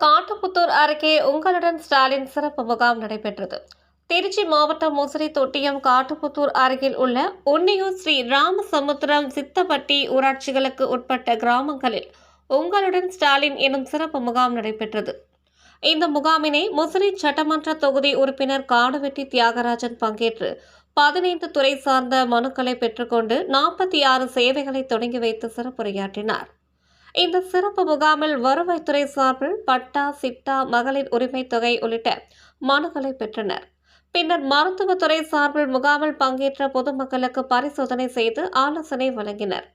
காட்டுப்புத்தூர் அருகே உங்களுடன் ஸ்டாலின் சிறப்பு முகாம் நடைபெற்றது. திருச்சி மாவட்டம் முசிறி தொட்டியம் காட்டுப்புத்தூர் அருகில் உள்ள உன்னியூர் ஸ்ரீ ராமசமுத்திரம் சித்தப்பட்டி ஊராட்சிகளுக்கு உட்பட்ட கிராமங்களில் உங்களுடன் ஸ்டாலின் எனும் சிறப்பு முகாம் நடைபெற்றது. இந்த முகாமினை முசிறி சட்டமன்ற தொகுதி உறுப்பினர் காடுவெட்டி தியாகராஜன் பங்கேற்று பதினைந்து துறை சார்ந்த மனுக்களை பெற்றுக்கொண்டு நாற்பத்தி ஆறு சேவைகளை தொடங்கி வைத்து சிறப்புரையாற்றினார். இந்த சிறப்பு முகாமில் வருவாய்த்துறை சார்பில் பட்டா சிட்டா மகளிர் உரிமைத் தொகை உள்ளிட்ட மனுக்களை பெற்றனர். பின்னர் மருத்துவத்துறை சார்பில் முகாமில் பங்கேற்ற பொதுமக்களுக்கு பரிசோதனை செய்து ஆலோசனை வழங்கினர்.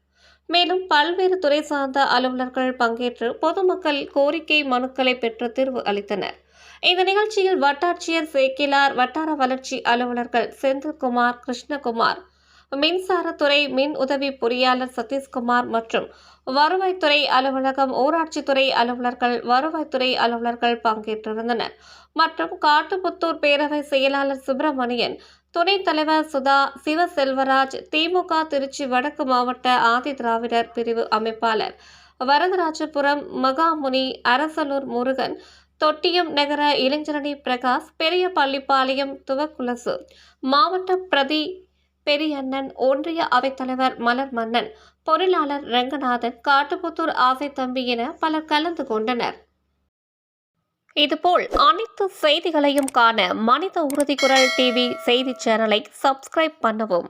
மேலும் பல்வேறு துறை சார்ந்த அலுவலர்கள் பங்கேற்று பொதுமக்கள் கோரிக்கை மனுக்களை பெற்று தீர்வு அளித்தனர். இந்த நிகழ்ச்சியில் வட்டாட்சியர் சேக்கிலார் வட்டார வளர்ச்சி அலுவலர்கள் செந்தில்குமார் கிருஷ்ணகுமார் மின்சாரத்துறை மின் உதவி பொறியாளர் சதீஷ்குமார் மற்றும் வருவாய்த்துறை அலுவலகம் ஊராட்சித்துறை அலுவலர்கள் வருவாய்த்துறை அலுவலர்கள் பங்கேற்றிருந்தனர். மற்றும் காட்டுப்புத்தூர் பேரவை செயலாளர் சுப்பிரமணியன் துணைத் தலைவர் சுதா சிவசெல்வராஜ் திமுக திருச்சி வடக்கு மாவட்ட ஆதி திராவிடர் பிரிவு அமைப்பாளர் வரதராஜபுரம் மகாமுனி அரசலூர் முருகன் தொட்டியம் நகர இளைஞரணி பிரகாஷ் பெரிய பள்ளிப்பாளையம் துவக்குலசு மாவட்ட பிரதி பெரியண்ணன் ஒன்றிய அவைத்தலைவர் மலர் மன்னன் பொருளாளர் ரங்கநாதன் காட்டுப்புத்தூர் ஆசை தம்பி என பலர் கலந்து கொண்டனர். இதுபோல் அனைத்து செய்திகளையும் காண மனித உறுதி குரல் டிவி செய்தி சேனலை சப்ஸ்கிரைப் பண்ணவும்.